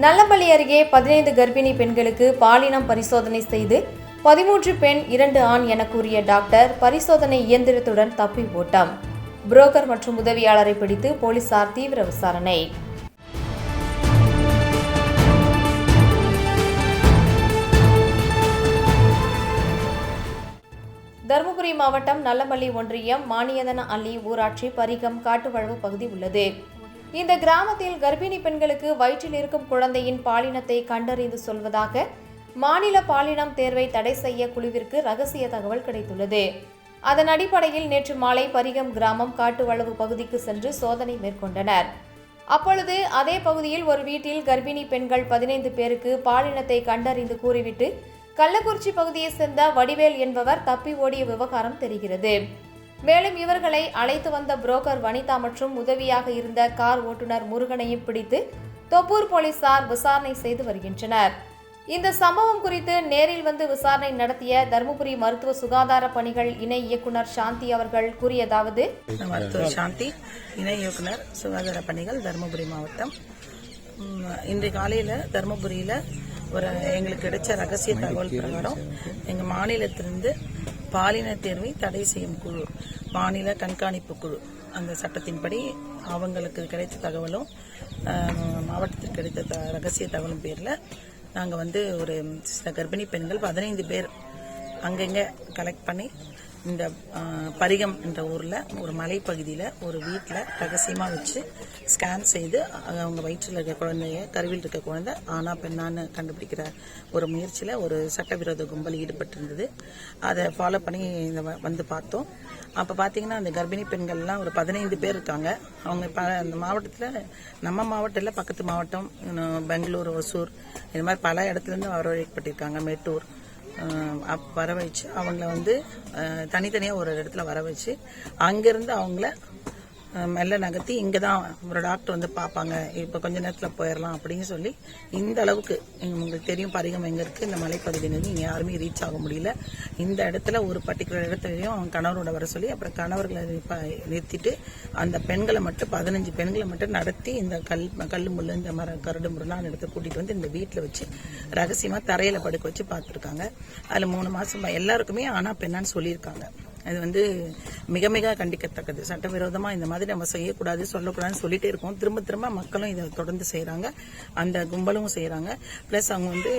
நல்லம்பள்ளி அருகே பதினைந்து கர்ப்பிணி பெண்களுக்கு பாலினம் பரிசோதனை செய்து பதிமூன்று பெண் இரண்டு ஆண் என கூறிய டாக்டர் பரிசோதனை இயந்திரத்துடன் தப்பி ஓட்டம். புரோக்கர் மற்றும் உதவியாளரை பிடித்து போலீசார் தீவிர விசாரணை. தருமபுரி மாவட்டம் நல்லமல்லி ஒன்றியம் மானியதன அள்ளி ஊராட்சி பரிகம் காட்டுவழவு பகுதி உள்ளது. இந்த கிராமத்தில் கர்ப்பிணி பெண்களுக்கு வயிற்றில் இருக்கும் குழந்தையின் பாலினத்தை கண்டறிந்து சொல்வதாக மாநில பாலினம் தேர்வை தடை செய்ய குழுவிற்கு ரகசிய தகவல் கிடைத்துள்ளது. அதன் அடிப்படையில் நேற்று மாலை பரிகம் கிராமம் காட்டுவளவு பகுதிக்கு சென்று சோதனை மேற்கொண்டனர். அப்பொழுது அதே பகுதியில் ஒரு வீட்டில் கர்ப்பிணி பெண்கள் பதினைந்து பேருக்கு பாலினத்தை கண்டறிந்து கூறிவிட்டு கள்ளக்குறிச்சி பகுதியைச் சேர்ந்த வடிவேல் என்பவர் தப்பி ஓடிய விவகாரம் தெரிகிறது. மேலும் இவர்களை அழைத்து வந்த புரோக்கர் வனிதா மற்றும் உதவியாக இருந்த கார் ஓட்டுநர் முருகனையும் பிடித்து தொப்பூர் போலீசார் விசாரணை செய்து வருகின்றனர். இந்த சம்பவம் குறித்து நேரில் வந்து விசாரணை நடத்திய தருமபுரி மருத்துவ சுகாதார பணிகள் இணை இயக்குனர் சாந்தி அவர்கள் கூறியதாவது மருத்துவ சாந்தி இணை இயக்குனர் சுகாதார பணிகள் தருமபுரி மாவட்டம். இன்று காலையில் தருமபுரியில் ஒரு எங்களுக்கு கிடைச்ச ரகசிய தகவல் பிரகாரம் எங்கள் மாநிலத்திலிருந்து பாலின தேர்வை தடை செய்யும் குழு மாநில கண்காணிப்பு குழு. அந்த சட்டத்தின்படி அவங்களுக்கு கிடைத்த தகவலும் மாவட்டத்திற்கு கிடைத்த த- ரகசிய தகவலும் பேரில் நாங்கள் வந்து ஒரு சில கர்ப்பிணி பெண்கள் பதினைந்து பேர் அங்கங்கே கலெக்ட் பண்ணி இந்த பரிகம் என்ற ஊரில் ஒரு மலைப்பகுதியில் ஒரு வீட்டில் ரகசியமாக வச்சு ஸ்கேன் செய்து அவங்க வயிற்றில் இருக்க குழந்தைய கருவில் இருக்க குழந்தை ஆனா பெண்ணான்னு கண்டுபிடிக்கிற ஒரு முயற்சியில் ஒரு சட்டவிரோத கும்பல் ஈடுபட்டிருந்தது. அதை ஃபாலோ பண்ணி இந்த வ- வந்து பார்த்தோம். அப்போ பார்த்தீங்கன்னா அந்த கர்ப்பிணி பெண்கள்லாம் ஒரு பதினைந்து பேர் இருக்காங்க. அவங்க ப அந்த மாவட்டத்தில் நம்ம மாவட்டத்தில் பக்கத்து மாவட்டம் பெங்களூர் ஒசூர் இது மாதிரி பல இடத்துலேருந்து வரவழைக்கப்பட்டிருக்காங்க மேட்டூர். வர வச்சு அவங்கள வந்து தனித்தனியாக ஒரு இடத்துல வர வச்சு அங்கேருந்து அவங்கள மெல்ல நகர்த்தி இங்கே தான் ஒரு டாக்டர் வந்து பார்ப்பாங்க. இப்போ கொஞ்ச நேரத்தில் போயிடலாம் அப்படின்னு சொல்லி இந்த அளவுக்கு உங்களுக்கு தெரியும் பரிகம் எங்கே இருக்குது இந்த மலைப்பகுதியிலேருந்து இங்கே யாருமே ரீச் ஆக முடியல. இந்த இடத்துல ஒரு பர்டிகுலர் இடத்துலையும் அவங்க கணவரோட வர சொல்லி அப்புறம் கணவர்களை நிறுத்திட்டு அந்த பெண்களை மட்டும் பதினஞ்சு பெண்களை மட்டும் நடத்தி இந்த கல் கல் முள்ளு இந்த மர கருடு முருளான இடத்த கூட்டிகிட்டு வந்து இந்த வீட்டில் வச்சு ரகசியமாக தரையில் படுக்க வச்சு பார்த்துருக்காங்க. அதில் மூணு மாதம் எல்லாருக்குமே ஆனால் பெண்ணான்னு சொல்லியிருக்காங்க. அது வந்து மிக மிக கண்டிக்கத்தக்கது. சட்டவிரோதமாக இந்த மாதிரி நம்ம செய்யக்கூடாது சொல்லக்கூடாதுன்னு சொல்லிட்டே இருக்கோம். திரும்ப திரும்ப மக்களும் இதை தொடர்ந்து செய்கிறாங்க அந்த கும்பலும் செய்கிறாங்க ப்ளஸ் அவங்க வந்து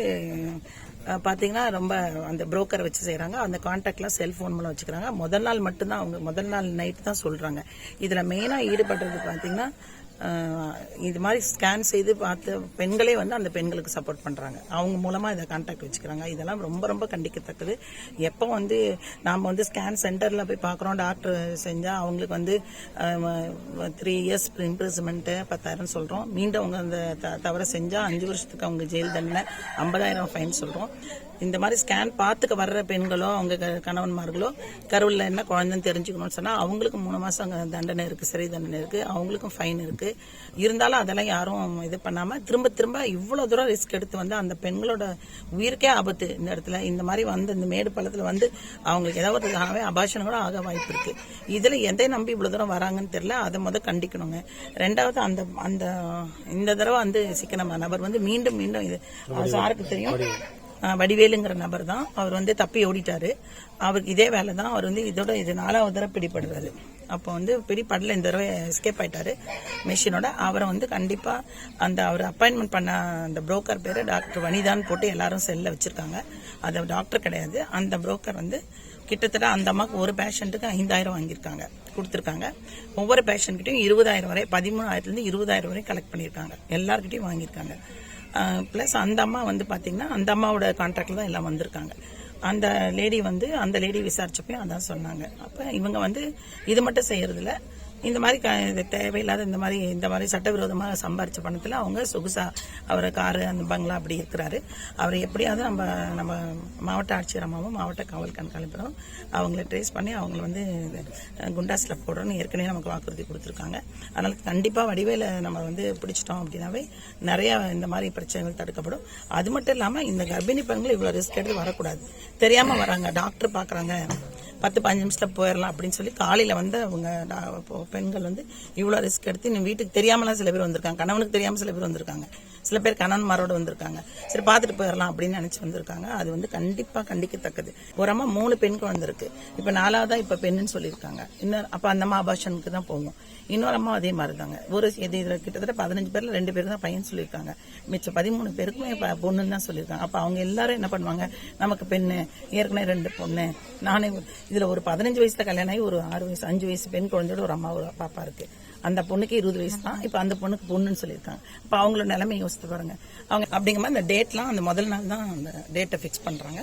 பார்த்தீங்கன்னா ரொம்ப அந்த புரோக்கரை வச்சு செய்கிறாங்க அந்த கான்டாக்ட்லாம் செல்ஃபோன் மூலம் வச்சுக்கிறாங்க. முதல் நாள் மட்டும்தான் அவங்க முதல் நாள் நைட் தான் சொல்கிறாங்க இதில் மெயினாக ஈடுபடுறது பார்த்தீங்கன்னா இது மாதிரி ஸ்கேன் செய்து பார்த்து பெண்களே வந்து அந்த பெண்களுக்கு சப்போர்ட் பண்ணுறாங்க அவங்க மூலமாக இதை கான்டாக்ட் வச்சுக்கிறாங்க. இதெல்லாம் ரொம்ப ரொம்ப கண்டிக்கத்தக்கது. எப்போ வந்து நாம் வந்து ஸ்கேன் சென்டரில் போய் பார்க்குறோம் டாக்டர் செஞ்சால் அவங்களுக்கு வந்து த்ரீ இயர்ஸ் இம்ப்ரெஸ்மெண்ட்டு பத்தாயிரம் சொல்கிறோம் மீண்டும் அவங்க அந்த த- தவறை செஞ்சால் அஞ்சு வருஷத்துக்கு அவங்க ஜெயில் தண்டனை ஐம்பதாயிரம் ஃபைன் சொல்கிறோம் இந்த மாதிரி ஸ்கேன் பார்த்துக்க வர்ற பெண்களோ அவங்க க- கணவன்மார்களோ கருவில் என்ன குழந்தைன்னு தெரிஞ்சுக்கணும்னு சொன்னால் அவங்களுக்கு மூணு மாதம் அங்கே தண்டனை இருக்குது சிறை தண்டனை இருக்குது அவங்களுக்கும் ஃபைன் இருக்குது இருந்தாலும் அதெல்லாம் யாரும் இது பண்ணாம திரும்ப திரும்ப இவ்வளவு தூரம் ரிஸ்க் எடுத்து வந்து அந்த பெண்களோட உயிருக்கே ஆபத்து இந்த இடத்துல. இந்த மாதிரி வந்து இந்த மேடு பள்ளத்துல வந்து அவங்களுக்கு ஏதாவது ஆகவே அபாஷனம் கூட ஆக வாய்ப்பு இருக்கு. இதுல எதை நம்பி இவ்வளவு தூரம் வராங்கன்னு தெரியல. அதை முத கண்டிக்கணுங்க. ரெண்டாவது அந்த அந்த இந்த தடவை வந்து சிக்கனமா நபர் வந்து மீண்டும் மீண்டும் இது சாருக்கு தெரியும். வடிவேலுங்கிற நபர் தான். அவர் வந்து தப்பி ஓடிட்டாரு. அவருக்கு இதே வேலை தான் அவர் வந்து இதோட இது நாலாவது தடவை பிடிபடுறாரு. அப்போ வந்து பிடிப்படல இந்த தடவை எஸ்கேப் ஆயிட்டாரு. மிஷினோட அவரை வந்து கண்டிப்பா அந்த அவர் அப்பாயின்மெண்ட் பண்ண அந்த புரோக்கர் பேரு டாக்டர் வனிதான்னு போட்டு எல்லாரும் செல்ல வச்சிருக்காங்க. அது டாக்டர் கிடையாது. அந்த புரோக்கர் வந்து கிட்டத்தட்ட அந்த அம்மாவுக்கு ஒரு பேஷண்ட்டுக்கு ஐந்தாயிரம் வாங்கியிருக்காங்க. கொடுத்துருக்காங்க. ஒவ்வொரு பேஷண்ட்கிட்டையும் இருபதாயிரம் வரை பதிமூணாயிரத்துலேருந்து இருபதாயிரம் வரை கலெக்ட் பண்ணியிருக்காங்க. எல்லாருக்கிட்டையும் வாங்கியிருக்காங்க. ப்ளஸ் அந்த அம்மா வந்து பார்த்தீங்கன்னா அந்த அம்மாவோட கான்ட்ராக்டில் தான் எல்லாம் வந்திருக்காங்க. அந்த லேடி வந்து அந்த லேடி விசாரிச்சப்பையும் அதான் சொன்னாங்க. அப்போ இவங்க வந்து இது மட்டும் செய்யறதில்ல. இந்த மாதிரி க- இது தேவையில்லாத இந்த மாதிரி இந்த மாதிரி சட்டவிரோதமாக சம்பாரிச்ச பணத்தில் அவங்க சொகுசா அவர் காரு அந்த பங்களா அப்படி இருக்கிறாரு. அவர் எப்படியாவது நம்ம நம்ம மாவட்ட ஆட்சியர் அம்மாவும் மாவட்ட காவல் கண்காணிப்பரும் அவங்கள ட்ரேஸ் பண்ணி அவங்கள வந்து குண்டாஸில் போடுறோன்னு ஏற்கனவே நமக்கு வாக்குறுதி கொடுத்துருக்காங்க. அதனால் கண்டிப்பாக வடிவேல நம்ம வந்து பிடிச்சிட்டோம் அப்படின்னாவே நிறையா இந்த மாதிரி பிரச்சனைகள் தடுக்கப்படும். அது மட்டும் இல்லாமல் இந்த கர்ப்பிணி பெண்கள் இவ்வளோ ரிஸ்க் எடுத்து வரக்கூடாது. தெரியாமல் வராங்க. டாக்டர் பார்க்குறாங்க பத்து பதினஞ்சு நிமிஷத்தில் போயிடலாம் அப்படின்னு சொல்லி காலையில் வந்து அவங்க பெண்கள் வந்து இவ்வளோ ரிஸ்க் எடுத்து இன்னும் வீட்டுக்கு தெரியாமலாம் சில பேர் வந்திருக்காங்க. கணவனுக்கு தெரியாமல் சில பேர் வந்திருக்காங்க. சில பேர் கணவன்மாரோட வந்திருக்காங்க. சரி பார்த்துட்டு போயிடலாம் அப்படின்னு நினச்சி வந்திருக்காங்க. அது வந்து கண்டிப்பாக கண்டிக்கத்தக்கது. ஒரு அம்மா மூணு பெண் குழந்தை இருக்கு இப்போ நாலாவதா இப்போ பெண்ணுன்னு சொல்லியிருக்காங்க. இன்னொரு அப்போ அந்த அம்மா அபாஷனுக்கு தான் போகும் இன்னொரு அம்மா அதே மாதிரி தாங்க ஒரு இது கிட்டத்தட்ட பதினஞ்சு பேரில் ரெண்டு பேர் தான் பையன் சொல்லியிருக்காங்க. மிச்சம் பதிமூணு பேருக்குமே பொண்ணுன்னு தான் சொல்லியிருக்காங்க. அப்போ அவங்க எல்லாரும் என்ன பண்ணுவாங்க? நமக்கு பெண்ணு ஏற்கனவே ரெண்டு பொண்ணு. நானே இதில் ஒரு பதினஞ்சு வயசுல கல்யாணம் ஆகி ஒரு ஆறு வயசு அஞ்சு வயசு பெண் குழந்தையோட ஒரு அம்மா ஒரு பாப்பா இருக்கு. அந்த பொண்ணுக்கு இருபது வயசு தான். இப்ப அந்த பொண்ணுக்கு பொண்ணுன்னு சொல்லியிருக்காங்க. இப்போ அவங்களோட நிலைமை யோசித்து பாருங்க. அவங்க அப்படிங்கும்போது அந்த டேட்லாம் அந்த முதல் நாள் தான் அந்த டேட்டை ஃபிக்ஸ் பண்றாங்க.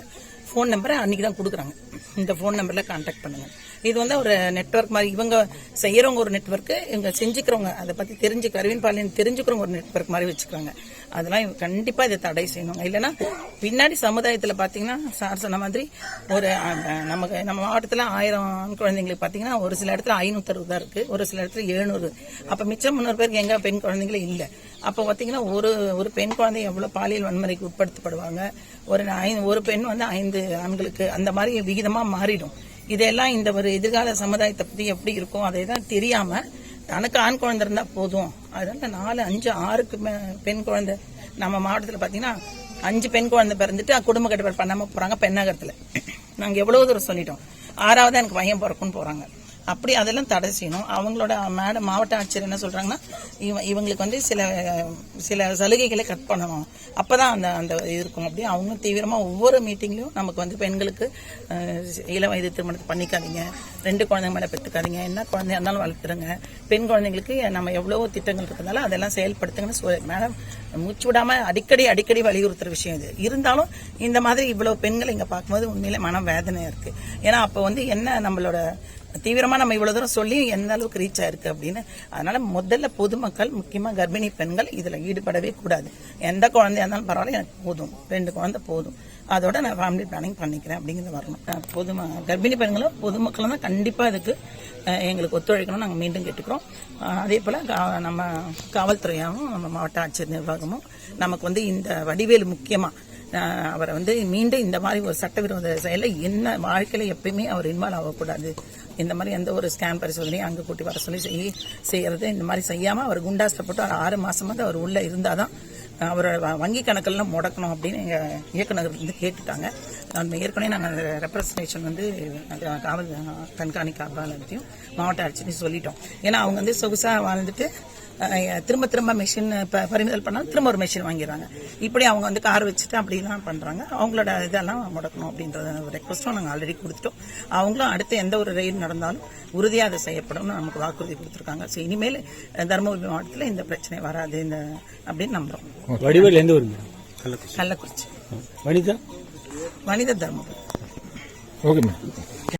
ஃபோன் நம்பரை அன்னைக்கு தான் கொடுக்குறாங்க. இந்த ஃபோன் நம்பரில் காண்டாக்ட் பண்ணுங்கள் இது வந்து ஒரு நெட்வொர்க் மாதிரி இவங்க செய்கிறவங்க ஒரு நெட்ஒர்க்கு இவங்க செஞ்சுக்கிறவங்க அதை பற்றி தெரிஞ்சு கருவின் பாலியன் தெரிஞ்சுக்கிறவங்க ஒரு நெட்வொர்க் மாதிரி வச்சுக்கிறாங்க அதெல்லாம் இவங்க கண்டிப்பாக இதை தடை செய்யணும் இல்லைன்னா பின்னாடி சமுதாயத்தில் பார்த்தீங்கன்னா சார் சொன்ன மாதிரி ஒரு நமக்கு நம்ம மாவட்டத்தில் ஆயிரம் ஆண் குழந்தைங்களுக்கு பார்த்தீங்கன்னா ஒரு சில இடத்துல ஐநூற்றறுபது தான் இருக்குது ஒரு சில இடத்துல எழுநூறு. அப்போ மிச்சம் முந்நூறு பேருக்கு எங்கே பெண் குழந்தைங்களே இல்லை. அப்போ பார்த்தீங்கன்னா ஒரு ஒரு பெண் குழந்தை எவ்வளோ பாலியல் வன்முறைக்கு உட்படுத்தப்படுவாங்க? ஒரு ஐந்து ஒரு பெண் வந்து ஐந்து ஆண்களுக்கு அந்த மாதிரி விகிதமாக மாறிடும். இதெல்லாம் இந்த ஒரு எதிர்கால சமுதாயத்தை பற்றி எப்படி இருக்கும்? அதை தான் தெரியாமல் தனக்கு ஆண் குழந்தை இருந்தால் போதும். அதனால நாலு அஞ்சு ஆறுக்கு மே- பெண் குழந்தை நம்ம மாவட்டத்தில் பார்த்தீங்கன்னா அஞ்சு பெண் குழந்தை பிறந்துட்டு குடும்ப கட்டுப்பாடு பண்ணாமல் போகிறாங்க பெண்ணகரத்துல. நாங்கள் எவ்வளோ தூரம் சொல்லிட்டோம். ஆறாவது எனக்கு பையன் பிறக்குன்னு போகிறாங்க அப்படி அதெல்லாம் தடை செய்யணும். அவங்களோட மேடம் மாவட்ட ஆட்சியர் என்ன சொல்றாங்கன்னா இவ- இவங்களுக்கு வந்து சில சில சலுகைகளை கட் பண்ணணும். அப்பதான் அந்த அந்த இருக்கும். அப்படி அவங்க தீவிரமா ஒவ்வொரு மீட்டிங்லயும் நமக்கு வந்து பெண்களுக்கு இள வயது திருமணத்தை பண்ணிக்காதீங்க. ரெண்டு குழந்தைங்க மேல பெற்றுக்காதீங்க என்ன குழந்தையா இருந்தாலும் வளர்த்துருங்க. பெண் குழந்தைங்களுக்கு நம்ம எவ்வளவோ திட்டங்கள் இருக்கிறதால அதெல்லாம் செயல்படுத்துங்கன்னு மேடம் மூச்சு விடாம அடிக்கடி அடிக்கடி வலியுறுத்துற விஷயம் இது. இருந்தாலும் இந்த மாதிரி இவ்வளவு பெண்களை இங்க பார்க்கும்போது உண்மையிலே மன வேதனையா இருக்கு. ஏன்னா அப்ப வந்து என்ன நம்மளோட தீவிரமான நம்ம இவ்வளவு தூரம் சொல்லி எந்த அளவுக்கு ரீச் ஆயிருக்கு அப்படின்னு. அதனால முதல்ல பொதுமக்கள் முக்கியமா கர்ப்பிணி பெண்கள் இதுல ஈடுபடவே கூடாது. எந்த குழந்தையா இருந்தாலும் பரவாயில்ல எனக்கு போதும். ரெண்டு குழந்தை போதும். அதோட நான் ஃபேமிலி பிளானிங் பண்ணிக்கிறேன் அப்படிங்கிறது வரணும். பொது பொதும கர்ப்பிணி பெண்களும் பொதுமக்களும் தான் கண்டிப்பா இதுக்கு எங்களுக்கு ஒத்துழைக்கணும் நாங்கள் மீண்டும் கேட்டுக்கிறோம். அதே போல கா- நம்ம காவல்துறையாகவும் நம்ம மாவட்ட ஆட்சியர் நிர்வாகமும் நமக்கு வந்து இந்த வடிவேலு முக்கியமா அவரை வந்து மீண்டும் இந்த மாதிரி ஒரு சட்டவிரோத செயலை என்ன வாழ்க்கையில் எப்பயுமே அவர் இன்வால்வ் ஆகக்கூடாது. இந்த மாதிரி எந்த ஒரு ஸ்கேன் பரிசோதனையும் அங்கே கூட்டி வர சொல்லி செய்ய செய்யறது இந்த மாதிரி செய்யாமல் அவர் குண்டாஸ்டப்பட்டு ஒரு ஆறு மாசமாவது அவர் உள்ளே இருந்தால் தான் அவரோட வ- வங்கி கணக்கெல்லாம் முடக்கணும் அப்படின்னு எங்கள் இயக்குநர் வந்து கேட்டுட்டாங்க. நம்ம ஏற்கனவே நாங்கள் அந்த ரெப்ரசன்டேஷன் வந்து காவல் கண்காணிக்க கண்காணிக்காளர்த்தையும் மாவட்ட ஆட்சியும் சொல்லிட்டோம். ஏன்னா அவங்க வந்து சொகுசாக வாழ்ந்துட்டு திரும்ப திரும்ப மெஷின் பறிமுதல் பண்ணா திரும்ப ஒரு மெஷின் வாங்கிடுறாங்க. இப்படி அவங்க வந்து கார் வச்சுட்டு அப்படிலாம் பண்றாங்க. அவங்களோட இதெல்லாம் முடக்கணும் அப்படின்றத ரெக்வஸ்ட்டும் நாங்கள் ஆல்ரெடி கொடுத்துட்டோம். அவங்களும் அடுத்து எந்த ஒரு ரெய்டு நடந்தாலும் உறுதியாக அதை செய்யப்படும்னு நமக்கு வாக்குறுதி கொடுத்துருக்காங்க. ஸோ இனிமேல் தருமபுரி மாவட்டத்தில் இந்த பிரச்சனை வராது இந்த அப்படின்னு நம்புறோம். வடிவேல் எந்த ஊர் மேடம் கள்ளக்குறிச்சி. வனிதா? வனித தருமபுரி. Okay madam